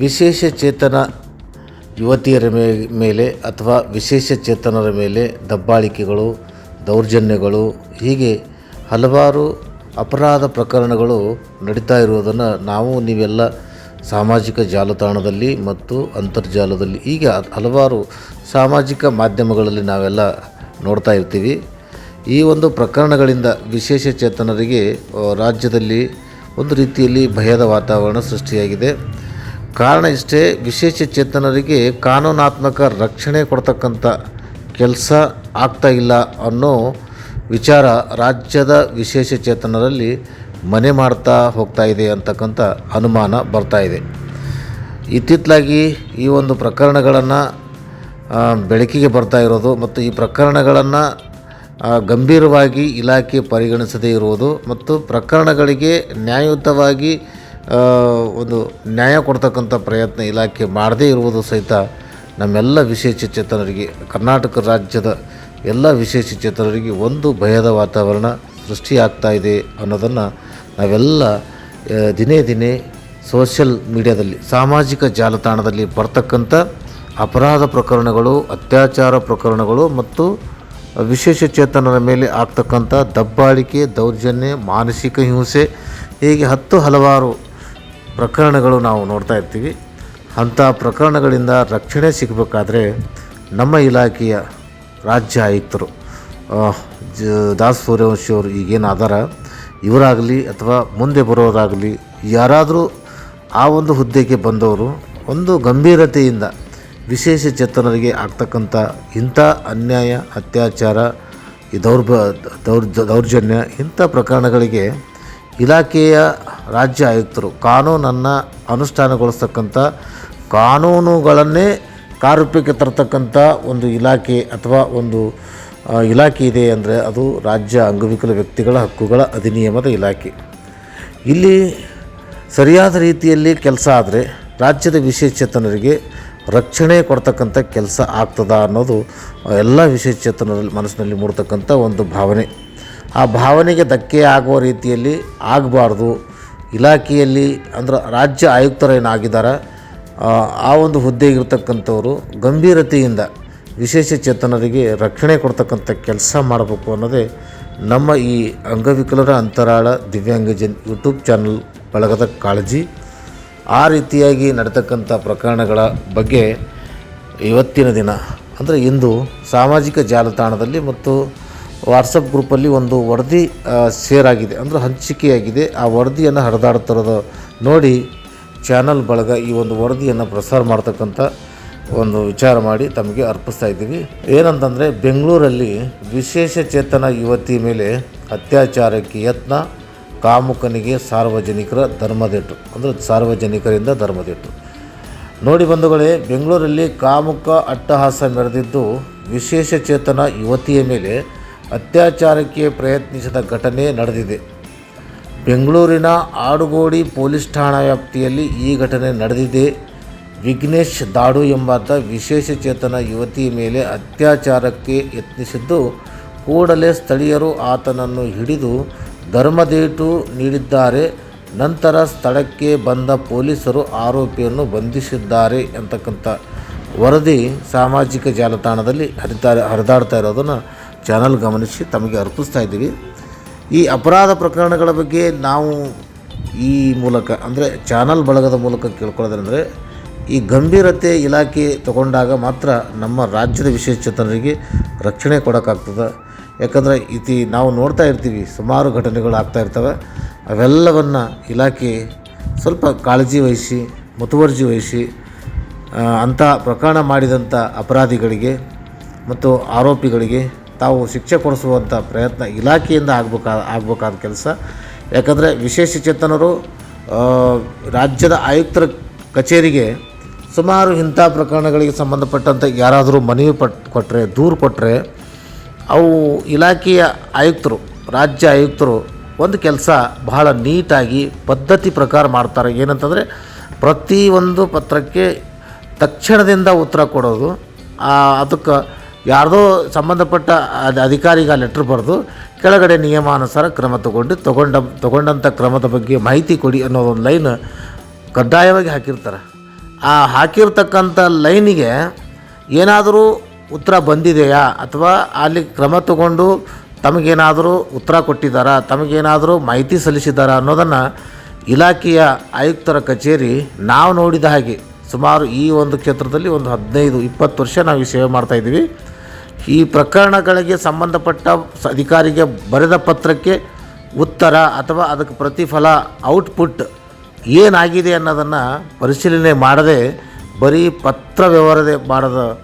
ವಿಶೇಷ ಚೇತನ ಯುವತಿಯರ ಮೇಲೆ ಅಥವಾ ವಿಶೇಷ ಚೇತನರ ಮೇಲೆ ದಬ್ಬಾಳಿಕೆಗಳು, ದೌರ್ಜನ್ಯಗಳು, ಹೀಗೆ ಹಲವಾರು ಅಪರಾಧ ಪ್ರಕರಣಗಳು ನಡೀತಾ ಇರುವುದನ್ನು ನಾವು ನೀವೆಲ್ಲ ಸಾಮಾಜಿಕ ಜಾಲತಾಣದಲ್ಲಿ ಮತ್ತು ಅಂತರ್ಜಾಲದಲ್ಲಿ ಈಗ ಹಲವಾರು ಸಾಮಾಜಿಕ ಮಾಧ್ಯಮಗಳಲ್ಲಿ ನಾವೆಲ್ಲ ನೋಡ್ತಾ ಇರ್ತೀವಿ. ಈ ಒಂದು ಪ್ರಕರಣಗಳಿಂದ ವಿಶೇಷ ಚೇತನರಿಗೆ, ರಾಜ್ಯದಲ್ಲಿ ಒಂದು ರೀತಿಯಲ್ಲಿ ಭಯದ ವಾತಾವರಣ ಸೃಷ್ಟಿಯಾಗಿದೆ. ಕಾರಣ ಇಷ್ಟೇ, ವಿಶೇಷ ಚೇತನರಿಗೆ ಕಾನೂನಾತ್ಮಕ ರಕ್ಷಣೆ ಕೊಡ್ತಕ್ಕಂಥ ಕೆಲಸ ಆಗ್ತಾ ಇಲ್ಲ ಅನ್ನೋ ವಿಚಾರ ರಾಜ್ಯದ ವಿಶೇಷ ಚೇತನರಲ್ಲಿ ಮನೆ ಮಾಡ್ತಾ ಹೋಗ್ತಾ ಇದೆ ಅಂತಕ್ಕಂಥ ಅನುಮಾನ ಬರ್ತಾ ಇದೆ. ಇತ್ತಿತ್ತಲಾಗಿ ಈ ಒಂದು ಪ್ರಕರಣಗಳನ್ನು ಬೆಳಕಿಗೆ ಬರ್ತಾ ಇರೋದು ಮತ್ತು ಈ ಪ್ರಕರಣಗಳನ್ನು ಗಂಭೀರವಾಗಿ ಇಲಾಖೆ ಪರಿಗಣಿಸದೇ ಇರುವುದು ಮತ್ತು ಪ್ರಕರಣಗಳಿಗೆ ನ್ಯಾಯಯುತವಾಗಿ ಒಂದು ನ್ಯಾಯ ಕೊಡ್ತಕ್ಕಂಥ ಪ್ರಯತ್ನ ಇಲಾಖೆ ಮಾಡದೇ ಇರುವುದು ಸಹಿತ ನಮ್ಮೆಲ್ಲ ವಿಶೇಷ ಚೇತನರಿಗೆ, ಕರ್ನಾಟಕ ರಾಜ್ಯದ ಎಲ್ಲ ವಿಶೇಷ ಚೇತನರಿಗೆ ಒಂದು ಭಯದ ವಾತಾವರಣ ಸೃಷ್ಟಿಯಾಗ್ತಾ ಇದೆ ಅನ್ನೋದನ್ನು ನಾವೆಲ್ಲ ದಿನೇ ದಿನೇ ಸೋಷಿಯಲ್ ಮೀಡಿಯಾದಲ್ಲಿ, ಸಾಮಾಜಿಕ ಜಾಲತಾಣದಲ್ಲಿ ಬರ್ತಕ್ಕಂಥ ಅಪರಾಧ ಪ್ರಕರಣಗಳು, ಅತ್ಯಾಚಾರ ಪ್ರಕರಣಗಳು ಮತ್ತು ವಿಶೇಷ ಚೇತನರ ಮೇಲೆ ಆಗ್ತಕ್ಕಂಥ ದಬ್ಬಾಳಿಕೆ, ದೌರ್ಜನ್ಯ, ಮಾನಸಿಕ ಹಿಂಸೆ ಹೀಗೆ ಹತ್ತು ಹಲವಾರು ಪ್ರಕರಣಗಳು ನಾವು ನೋಡ್ತಾ ಇರ್ತೀವಿ. ಅಂಥ ಪ್ರಕರಣಗಳಿಂದ ರಕ್ಷಣೆ ಸಿಗಬೇಕಾದ್ರೆ ನಮ್ಮ ಇಲಾಖೆಯ ರಾಜ್ಯ ಆಯುಕ್ತರು ಜ, ದಾಸ್ ಸೂರ್ಯವಂಶಿ ಅವರು ಈಗೇನು ಅದಾರ, ಇವರಾಗಲಿ ಅಥವಾ ಮುಂದೆ ಬರೋರಾಗಲಿ ಯಾರಾದರೂ ಆ ಒಂದು ಹುದ್ದೆಗೆ ಬಂದವರು ಒಂದು ಗಂಭೀರತೆಯಿಂದ ವಿಶೇಷ ಚೇತನರಿಗೆ ಆಗ್ತಕ್ಕಂಥ ಇಂಥ ಅನ್ಯಾಯ, ಅತ್ಯಾಚಾರ ದೌರ್ಬ, ದೌರ್ಜ, ದೌರ್ಜನ್ಯ ಇಂಥ ಪ್ರಕರಣಗಳಿಗೆ ಇಲಾಖೆಯ ರಾಜ್ಯ ಆಯುಕ್ತರು ಕಾನೂನನ್ನು ಅನುಷ್ಠಾನಗೊಳಿಸ್ತಕ್ಕಂಥ ಕಾನೂನುಗಳನ್ನೇ ಕಾರ್ಯರೂಪಕ್ಕೆ ತರತಕ್ಕಂಥ ಒಂದು ಇಲಾಖೆ ಅಥವಾ ಒಂದು ಇಲಾಖೆ ಇದೆ ಅಂದರೆ ಅದು ರಾಜ್ಯ ಅಂಗವಿಕಲ ವ್ಯಕ್ತಿಗಳ ಹಕ್ಕುಗಳ ಅಧಿನಿಯಮದ ಇಲಾಖೆ. ಇಲ್ಲಿ ಸರಿಯಾದ ರೀತಿಯಲ್ಲಿ ಕೆಲಸ ಆದರೆ ರಾಜ್ಯದ ವಿಶೇಷಚೇತನರಿಗೆ ರಕ್ಷಣೆ ಕೊಡ್ತಕ್ಕಂಥ ಕೆಲಸ ಆಗ್ತದ ಅನ್ನೋದು ಎಲ್ಲ ವಿಶೇಷಚೇತನರಲ್ಲಿ ಮನಸ್ಸಿನಲ್ಲಿ ಮೂಡ್ತಕ್ಕಂಥ ಒಂದು ಭಾವನೆ. ಆ ಭಾವನೆಗೆ ಧಕ್ಕೆ ಆಗುವ ರೀತಿಯಲ್ಲಿ ಆಗಬಾರ್ದು. ಇಲಾಖೆಯಲ್ಲಿ ಅಂದ್ರೆ ರಾಜ್ಯ ಆಯುಕ್ತರೇನಾಗಿದ್ದಾರೆ, ಆ ಒಂದು ಹುದ್ದೆಗಿರ್ತಕ್ಕಂಥವರು ಗಂಭೀರತೆಯಿಂದ ವಿಶೇಷ ಚೇತನರಿಗೆ ರಕ್ಷಣೆ ಕೊಡ್ತಕ್ಕಂಥ ಕೆಲಸ ಮಾಡಬೇಕು ಅನ್ನೋದೇ ನಮ್ಮ ಈ ಅಂಗವಿಕಲರ ಅಂತರಾಳ ದಿವ್ಯಾಂಗಜನ್ ಯೂಟ್ಯೂಬ್ ಚಾನಲ್ ಬಳಗದ ಕಾಳಜಿ. ಆ ರೀತಿಯಾಗಿ ನಡೆತಕ್ಕಂಥ ಪ್ರಕರಣಗಳ ಬಗ್ಗೆ ಇವತ್ತಿನ ದಿನ, ಅಂದರೆ ಇಂದು ಸಾಮಾಜಿಕ ಜಾಲತಾಣದಲ್ಲಿ ಮತ್ತು ವಾಟ್ಸಪ್ ಗ್ರೂಪಲ್ಲಿ ಒಂದು ವರದಿ ಶೇರ್ ಆಗಿದೆ ಅಂದರೆ ಹಂಚಿಕೆಯಾಗಿದೆ. ಆ ವರದಿಯನ್ನು ಹರಿದಾಡ್ತಿರೋದು ನೋಡಿ ಚಾನಲ್ ಬಳಗ ಈ ಒಂದು ವರದಿಯನ್ನು ಪ್ರಸಾರ ಮಾಡ್ತಕ್ಕಂಥ ಒಂದು ವಿಚಾರ ಮಾಡಿ ತಮಗೆ ಅರ್ಪಿಸ್ತಾ ಇದ್ದೀವಿ. ಏನಂತಂದರೆ, ಬೆಂಗಳೂರಲ್ಲಿ ವಿಶೇಷ ಚೇತನ ಯುವತಿ ಮೇಲೆ ಅತ್ಯಾಚಾರಕ್ಕೆ ಯತ್ನ, ಕಾಮುಕನಿಗೆ ಸಾರ್ವಜನಿಕರ ಧರ್ಮದೆಟ್ಟು ಅಂದರೆ ಸಾರ್ವಜನಿಕರಿಂದ ಧರ್ಮದೆಟ್ಟು ನೋಡಿ ಬಂಧುಗಳೇ, ಬೆಂಗಳೂರಲ್ಲಿ ಕಾಮುಕ ಅಟ್ಟಹಾಸ ಮೆರೆದಿದ್ದು ವಿಶೇಷ ಚೇತನ ಯುವತಿಯ ಮೇಲೆ ಅತ್ಯಾಚಾರಕ್ಕೆ ಪ್ರಯತ್ನಿಸಿದ ಘಟನೆ ನಡೆದಿದೆ. ಬೆಂಗಳೂರಿನ ಆಡುಗೋಡಿ ಪೊಲೀಸ್ ಠಾಣಾ ವ್ಯಾಪ್ತಿಯಲ್ಲಿ ಈ ಘಟನೆ ನಡೆದಿದೆ. ವಿಘ್ನೇಶ್ ದಾಡು ಎಂಬಾತ ವಿಶೇಷ ಚೇತನ ಯುವತಿಯ ಮೇಲೆ ಅತ್ಯಾಚಾರಕ್ಕೆ ಯತ್ನಿಸಿದ್ದು, ಕೂಡಲೇ ಸ್ಥಳೀಯರು ಆತನನ್ನು ಹಿಡಿದು ಧರ್ಮದೇಟು ನೀಡಿದ್ದಾರೆ. ನಂತರ ಸ್ಥಳಕ್ಕೆ ಬಂದ ಪೊಲೀಸರು ಆರೋಪಿಯನ್ನು ಬಂಧಿಸಿದ್ದಾರೆ ಅಂತಕ್ಕಂಥ ವರದಿ ಸಾಮಾಜಿಕ ಜಾಲತಾಣದಲ್ಲಿ ಹರಿತಾ, ಹರಿದಾಡ್ತಾ ಇರೋದನ್ನು ಚಾನಲ್ ಗಮನಿಸಿ ತಮಗೆ ಅರ್ಪಿಸ್ತಾ ಇದ್ದೀವಿ. ಈ ಅಪರಾಧ ಪ್ರಕರಣಗಳ ಬಗ್ಗೆ ನಾವು ಈ ಮೂಲಕ, ಅಂದರೆ ಚಾನಲ್ ಬಳಗದ ಮೂಲಕ ಕೇಳ್ಕೊಳ್ಳೋದಂದರೆ, ಈ ಗಂಭೀರತೆ ಇಲಾಖೆ ತಗೊಂಡಾಗ ಮಾತ್ರ ನಮ್ಮ ರಾಜ್ಯದ ವಿಶೇಷಚೇತನರಿಗೆ ರಕ್ಷಣೆ ಕೊಡೋಕ್ಕಾಗ್ತದೆ. ಯಾಕಂದರೆ ಇತಿ ನಾವು ನೋಡ್ತಾ ಇರ್ತೀವಿ, ಸುಮಾರು ಘಟನೆಗಳು ಆಗ್ತಾ ಇರ್ತವೆ. ಅವೆಲ್ಲವನ್ನು ಇಲಾಖೆ ಸ್ವಲ್ಪ ಕಾಳಜಿ ವಹಿಸಿ, ಮುತುವರ್ಜಿ ವಹಿಸಿ ಅಂಥ ಪ್ರಕರಣ ಮಾಡಿದಂಥ ಅಪರಾಧಿಗಳಿಗೆ ಮತ್ತು ಆರೋಪಿಗಳಿಗೆ ತಾವು ಶಿಕ್ಷೆ ಕೊಡಿಸುವಂಥ ಪ್ರಯತ್ನ ಇಲಾಖೆಯಿಂದ ಆಗಬೇಕಾದ ಆಗಬೇಕಾದ ಕೆಲಸ. ಯಾಕಂದರೆ ವಿಶೇಷ ಚೇತನರು ರಾಜ್ಯದ ಆಯುಕ್ತರ ಕಚೇರಿಗೆ ಸುಮಾರು ಇಂಥ ಪ್ರಕರಣಗಳಿಗೆ ಸಂಬಂಧಪಟ್ಟಂಥ ಯಾರಾದರೂ ಮನವಿ ಪಟ್ ಕೊಟ್ಟರೆ ದೂರು ಕೊಟ್ಟರೆ ಅವು ಇಲಾಖೆಯ ಆಯುಕ್ತರು, ರಾಜ್ಯ ಆಯುಕ್ತರು ಒಂದು ಕೆಲಸ ಬಹಳ ನೀಟಾಗಿ ಪದ್ಧತಿ ಪ್ರಕಾರ ಮಾಡ್ತಾರೆ. ಏನಂತಂದರೆ ಪ್ರತಿಯೊಂದು ಪತ್ರಕ್ಕೆ ತಕ್ಷಣದಿಂದ ಉತ್ತರ ಕೊಡೋದು ಅದಕ್ಕೆ ಯಾರ್ದೋ ಸಂಬಂಧಪಟ್ಟ ಅದ್ ಅಧಿಕಾರಿಗೆ ಲೆಟ್ರ್ ಬರೆದು ಕೆಳಗಡೆ ನಿಯಮಾನುಸಾರ ಕ್ರಮ ತಗೊಂಡು ತಗೊಂಡ ತಗೊಂಡಂಥ ಕ್ರಮದ ಬಗ್ಗೆ ಮಾಹಿತಿ ಕೊಡಿ ಅನ್ನೋ ಒಂದು ಲೈನ್ ಕಡ್ಡಾಯವಾಗಿ ಹಾಕಿರ್ತಾರೆ. ಆ ಹಾಕಿರ್ತಕ್ಕಂಥ ಲೈನಿಗೆ ಏನಾದರೂ ಉತ್ತರ ಬಂದಿದೆಯಾ ಅಥವಾ ಅಲ್ಲಿ ಕ್ರಮ ತಗೊಂಡು ತಮಗೇನಾದರೂ ಉತ್ತರ ಕೊಟ್ಟಿದ್ದಾರಾ, ತಮಗೇನಾದರೂ ಮಾಹಿತಿ ಸಲ್ಲಿಸಿದ್ದಾರಾ ಅನ್ನೋದನ್ನು ಇಲಾಖೆಯ ಆಯುಕ್ತರ ಕಚೇರಿ ನಾವು ನೋಡಿದ ಹಾಗೆ ಸುಮಾರು ಈ ಒಂದು ಕ್ಷೇತ್ರದಲ್ಲಿ ಒಂದು ಹದಿನೈದು, ಇಪ್ಪತ್ತು ವರ್ಷ ನಾವು ಈ ಸೇವೆ ಮಾಡ್ತಾಯಿದ್ದೀವಿ ಈ ಪ್ರಕರಣಗಳಿಗೆ ಸಂಬಂಧಪಟ್ಟ ಅಧಿಕಾರಿಗೆ ಬರೆದ ಪತ್ರಕ್ಕೆ ಉತ್ತರ ಅಥವಾ ಅದಕ್ಕೆ ಪ್ರತಿಫಲ ಔಟ್ಪುಟ್ ಏನಾಗಿದೆ ಅನ್ನೋದನ್ನು ಪರಿಶೀಲನೆ ಮಾಡದೆ ಬರೀ ಪತ್ರ ವ್ಯವಹಾರದೇ ಮಾಡದ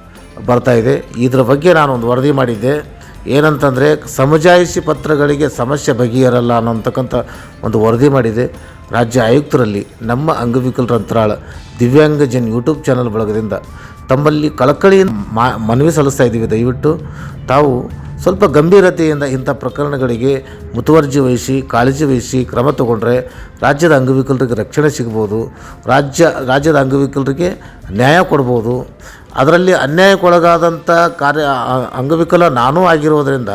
ಬರ್ತಾ ಇದೆ. ಇದರ ಬಗ್ಗೆ ನಾನು ಒಂದು ವರದಿ ಮಾಡಿದ್ದೆ. ಏನಂತಂದರೆ, ಸಮಜಾಯಿಷಿ ಪತ್ರಗಳಿಗೆ ಸಮಸ್ಯೆ ಬಗೆಹರಲ್ಲ ಅನ್ನೋಂತಕ್ಕಂಥ ಒಂದು ವರದಿ ಮಾಡಿದೆ. ರಾಜ್ಯ ಆಯುಕ್ತರಲ್ಲಿ ನಮ್ಮ ಅಂಗವಿಕಲರ ಅಂತರಾಳ ದಿವ್ಯಾಂಗಜನ್ ಯೂಟ್ಯೂಬ್ ಚಾನಲ್ ಬಳಗದಿಂದ ತಮ್ಮಲ್ಲಿ ಕಳಕಳಿಯಿಂದ ಮಾ, ಮನವಿ ಸಲ್ಲಿಸ್ತಾ ಇದ್ದೀವಿ. ದಯವಿಟ್ಟು ತಾವು ಸ್ವಲ್ಪ ಗಂಭೀರತೆಯಿಂದ ಇಂಥ ಪ್ರಕರಣಗಳಿಗೆ ಮುತುವರ್ಜಿ ವಹಿಸಿ, ಕಾಳಜಿ ವಹಿಸಿ ಕ್ರಮ ತಗೊಂಡ್ರೆ ರಾಜ್ಯದ ಅಂಗವಿಕಲರಿಗೆ ರಕ್ಷಣೆ ಸಿಗ್ಬೋದು. ರಾಜ್ಯ, ರಾಜ್ಯದ ಅಂಗವಿಕಲರಿಗೆ ನ್ಯಾಯ ಕೊಡ್ಬೋದು. ಅದರಲ್ಲಿ ಅನ್ಯಾಯಕ್ಕೊಳಗಾದಂಥ ಕಾರ್ಯ ಅಂಗವಿಕಲ ನಾನೂ ಆಗಿರೋದರಿಂದ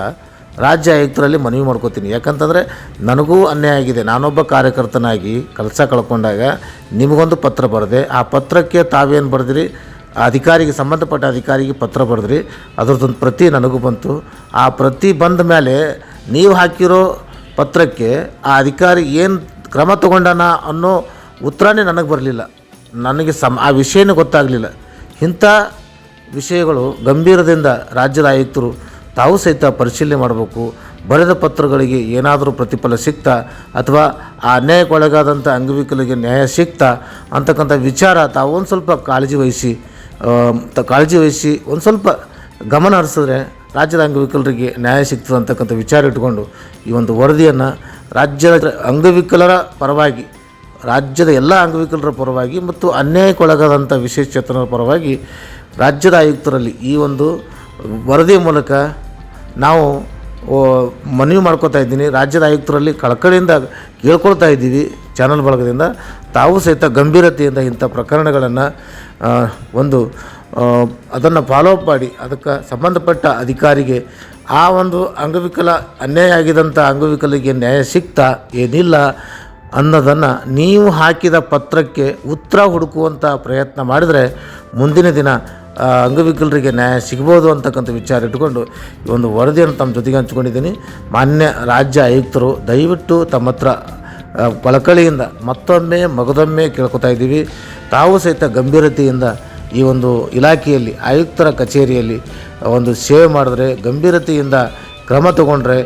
ರಾಜ್ಯ ಆಯುಕ್ತರಲ್ಲಿ ಮನವಿ ಮಾಡ್ಕೋತೀನಿ. ಯಾಕಂತಂದರೆ ನನಗೂ ಅನ್ಯಾಯ ಆಗಿದೆ. ನಾನೊಬ್ಬ ಕಾರ್ಯಕರ್ತನಾಗಿ ಕೆಲಸ ಕಳ್ಕೊಂಡಾಗ ನಿಮಗೊಂದು ಪತ್ರ ಬರೆದೆ. ಆ ಪತ್ರಕ್ಕೆ ತಾವೇನು ಬರೆದಿರಿ? ಅಧಿಕಾರಿಗೆ, ಸಂಬಂಧಪಟ್ಟ ಅಧಿಕಾರಿಗೆ ಪತ್ರ ಬರೆದ್ರಿ. ಅದ್ರದ್ದೊಂದು ಪ್ರತಿ ನನಗೂ ಬಂತು. ಆ ಪ್ರತಿ ಬಂದ ಮೇಲೆ ನೀವು ಹಾಕಿರೋ ಪತ್ರಕ್ಕೆ ಆ ಅಧಿಕಾರಿ ಏನು ಕ್ರಮ ತಗೊಂಡನ ಅನ್ನೋ ಉತ್ತರನೇ ನನಗೆ ಬರಲಿಲ್ಲ. ನನಗೆ ಸಮ, ಆ ವಿಷಯನೂ ಗೊತ್ತಾಗಲಿಲ್ಲ. ಇಂಥ ವಿಷಯಗಳು ಗಂಭೀರದಿಂದ ರಾಜ್ಯದ ಆಯುಕ್ತರು ತಾವು ಸಹಿತ ಪರಿಶೀಲನೆ ಮಾಡಬೇಕು. ಬರೆದ ಪತ್ರಗಳಿಗೆ ಏನಾದರೂ ಪ್ರತಿಫಲ ಸಿಗ್ತಾ ಅಥವಾ ಆ ಅನ್ಯಾಯಕ್ಕೊಳಗಾದಂಥ ಅಂಗವಿಕಲಿಗೆ ನ್ಯಾಯ ಸಿಗ್ತಾ ಅಂತಕ್ಕಂಥ ವಿಚಾರ ತಾವು ಒಂದು ಸ್ವಲ್ಪ ಕಾಳಜಿ ವಹಿಸಿ ತ- ಕಾಳಜಿ ವಹಿಸಿ ಒಂದು ಸ್ವಲ್ಪ ಗಮನ ಹರಿಸಿದ್ರೆ ರಾಜ್ಯದ ಅಂಗವಿಕಲರಿಗೆ ನ್ಯಾಯ ಸಿಗ್ತದೆ ಅಂತಕ್ಕಂಥ ವಿಚಾರ ಇಟ್ಕೊಂಡು ಈ ಒಂದು ವರದಿಯನ್ನು ರಾಜ್ಯದ ಅಂಗವಿಕಲರ ಪರವಾಗಿ, ರಾಜ್ಯದ ಎಲ್ಲ ಅಂಗವಿಕಲರ ಪರವಾಗಿ ಮತ್ತು ಅನ್ಯಾಯಕ್ಕೊಳಗಾದಂಥ ವಿಶೇಷಚೇತನರ ಪರವಾಗಿ ರಾಜ್ಯದ ಆಯುಕ್ತರಲ್ಲಿ ಈ ಒಂದು ವರದಿ ಮೂಲಕ ನಾವು ಮನವಿ ಮಾಡ್ಕೋತಾ ಇದ್ದೀನಿ. ರಾಜ್ಯದ ಆಯುಕ್ತರಲ್ಲಿ ಕಳಕಳಿಯಿಂದ ಕೇಳ್ಕೊಳ್ತಾ ಇದ್ದೀವಿ. ಚಾನಲ್ ಬಳಗದಿಂದ ತಾವು ಸಹಿತ ಗಂಭೀರತೆಯಿಂದ ಇಂಥ ಪ್ರಕರಣಗಳನ್ನು ಒಂದು ಅದನ್ನು ಫಾಲೋಅಪ್ ಮಾಡಿ, ಅದಕ್ಕೆ ಸಂಬಂಧಪಟ್ಟ ಅಧಿಕಾರಿಗೆ ಆ ಒಂದು ಅಂಗವಿಕಲ ಅನ್ಯಾಯ ಆಗಿದಂಥ ಅಂಗವಿಕಲಿಗೆ ನ್ಯಾಯ ಸಿಗ್ತಾ ಏನಿಲ್ಲ ಅನ್ನೋದನ್ನು ನೀವು ಹಾಕಿದ ಪತ್ರಕ್ಕೆ ಉತ್ತರ ಹುಡುಕುವಂಥ ಪ್ರಯತ್ನ ಮಾಡಿದರೆ ಮುಂದಿನ ದಿನ ಅಂಗವಿಕಲರಿಗೆ ನ್ಯಾಯ ಸಿಗ್ಬೋದು ಅಂತಕ್ಕಂಥ ವಿಚಾರ ಇಟ್ಕೊಂಡು ಈ ಒಂದು ವರದಿಯನ್ನು ತಮ್ಮ ಜೊತೆಗೆ ಹಂಚ್ಕೊಂಡಿದ್ದೀನಿ. ಮಾನ್ಯ ರಾಜ್ಯ ಆಯುಕ್ತರು ದಯವಿಟ್ಟು ತಮ್ಮ ಹತ್ರ ಕಳಕಳಿಯಿಂದ ಮತ್ತೊಮ್ಮೆ ಮಗದೊಮ್ಮೆ ಕೇಳ್ಕೊತಾ ಇದ್ದೀವಿ. ತಾವು ಸಹಿತ ಗಂಭೀರತೆಯಿಂದ ಈ ಒಂದು ಇಲಾಖೆಯಲ್ಲಿ, ಆಯುಕ್ತರ ಕಚೇರಿಯಲ್ಲಿ ಒಂದು ಸೇವೆ ಮಾಡಿದ್ರೆ, ಗಂಭೀರತೆಯಿಂದ ಕ್ರಮ ತಗೊಂಡ್ರೆ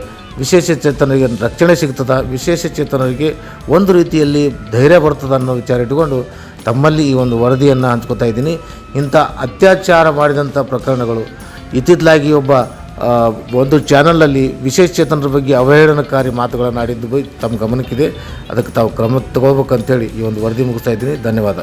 ವಿಶೇಷ ಚೇತನರಿಗೆ ರಕ್ಷಣೆ ಸಿಗ್ತದೆ, ವಿಶೇಷ ಚೇತನರಿಗೆ ಒಂದು ರೀತಿಯಲ್ಲಿ ಧೈರ್ಯ ಬರ್ತದೆ ಅನ್ನೋ ವಿಚಾರ ಇಟ್ಕೊಂಡು ತಮ್ಮಲ್ಲಿ ಈ ಒಂದು ವರದಿಯನ್ನು ಹಂಚ್ಕೋತಾ ಇದ್ದೀನಿ. ಇಂಥ ಅತ್ಯಾಚಾರ ಮಾಡಿದಂಥ ಪ್ರಕರಣಗಳು ಇತ್ತಿತ್ತಲಾಗಿ ಒಬ್ಬ ಒಂದು ಚಾನಲಲ್ಲಿ ವಿಶೇಷ ಚೇತನರ ಬಗ್ಗೆ ಅವಹೇಳನಕಾರಿ ಮಾತುಗಳನ್ನು ಆಡಿದ್ದು ತಮ್ಮ ಗಮನಕ್ಕಿದೆ. ಅದಕ್ಕೆ ತಾವು ಕ್ರಮ ತಗೋಬೇಕಂತೇಳಿ ಈ ಒಂದು ವರದಿ ಮುಗಿಸ್ತಾ ಇದ್ದೀನಿ. ಧನ್ಯವಾದ.